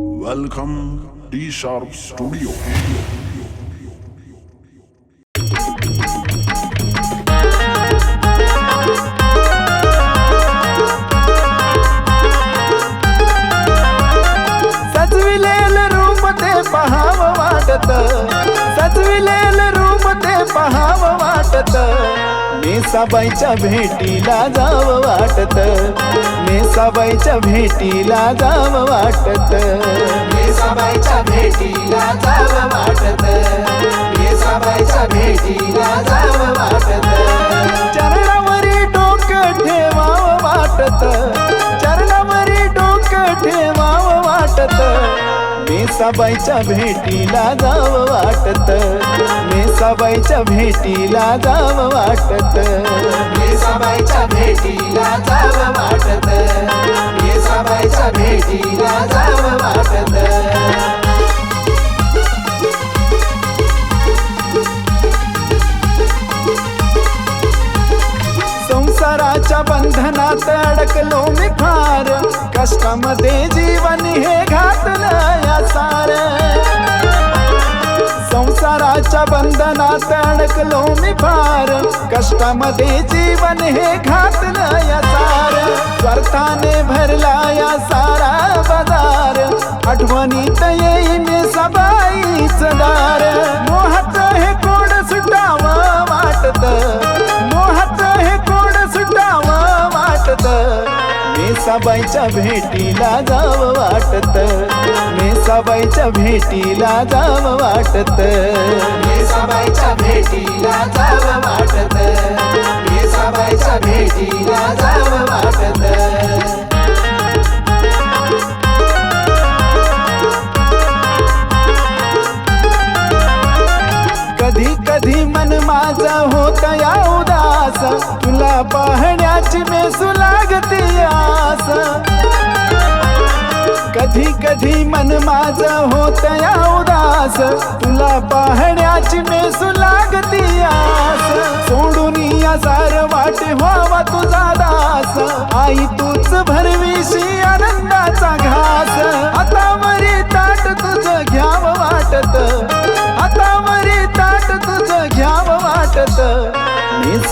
Welcome D Sharp Studio. पहाव वाटत. मेसाबाईच्या भेटीला जाव वाटत. मेसाबाईच्या भेटीला जाव वाटत. मेसाबाईच्या भेटीला जाव वाटत. मेसाबाईच्या भेटीला जाव वाटत. चरणावरी डोकं ठेवावं वाटत. मेसाबाईच्या भेटीला जाव वाटत. मेसाबाईच्या भेटीला जाव वाटत. मेसाबाईच्या भेटीला जाव बंधनात अडकलो मी फार. कष्टामध्ये जीवन हे घातलं या सार. संसाराच्या बंधनात अडकलो मी फार. कष्टामध्ये जीवन हे घातलं या सार. स्वार्थाने मेसाबाईच्या भेटीला जाव वाटत. मेसाबाईच्या भेटीला जाव वाटत. मेसाबाईच्या भेटीला जाव वाटत. मेसाबाईच्या भेटीला जाव वाटत. कधी कधी मन माझा होत या उदास तुला पाहण्याची मेसू लागते आस. कधी कधी मन माझं होत या उदास तुला पाहण्याची मेसू लागती आस. सोडून आजार सार वाटे व्हावा तुझा दास. आई तूच भरवीशी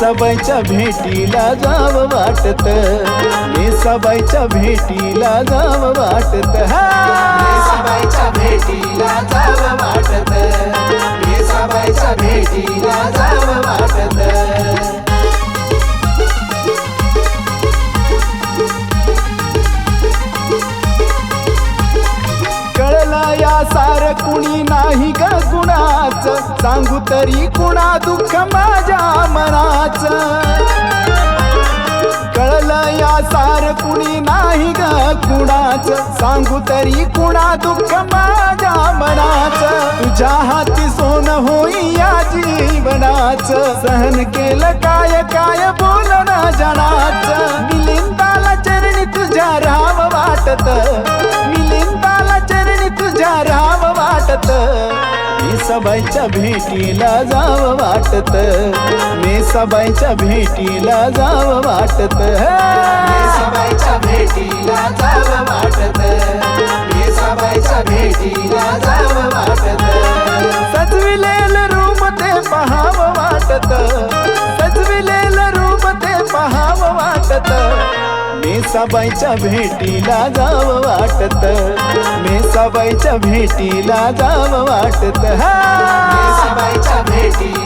सबाईच्या भेटीला जावं वाटत. मी सबाईच्या भेटीला जावं वाटत. सबाईच्या भेटीला जावं वाटत. मी सबाईच्या भेटीला जावं वाटत. कळलं या सार कुणी नाही ग? कुणाच सांगू तरी कुणा दुःख माझ्या मनाच? कळलं या सार कुणी नाही ग कुणाच? सांगू तरी कुणा दुःख माझ्या मनाच? तुझ्या हाती सोन होई या जीवनाच. सहन केलं काय काय बोलन जनाच? सबाईच्या भेटीला जावं वाटत. मी सबाईच्या भेटीला जावं वाटत. मी सबाईच्या भेटीला जाव वाटत. मी सबाईच्या भेटीला जाव वाटत. मी सबाईच्या भेटी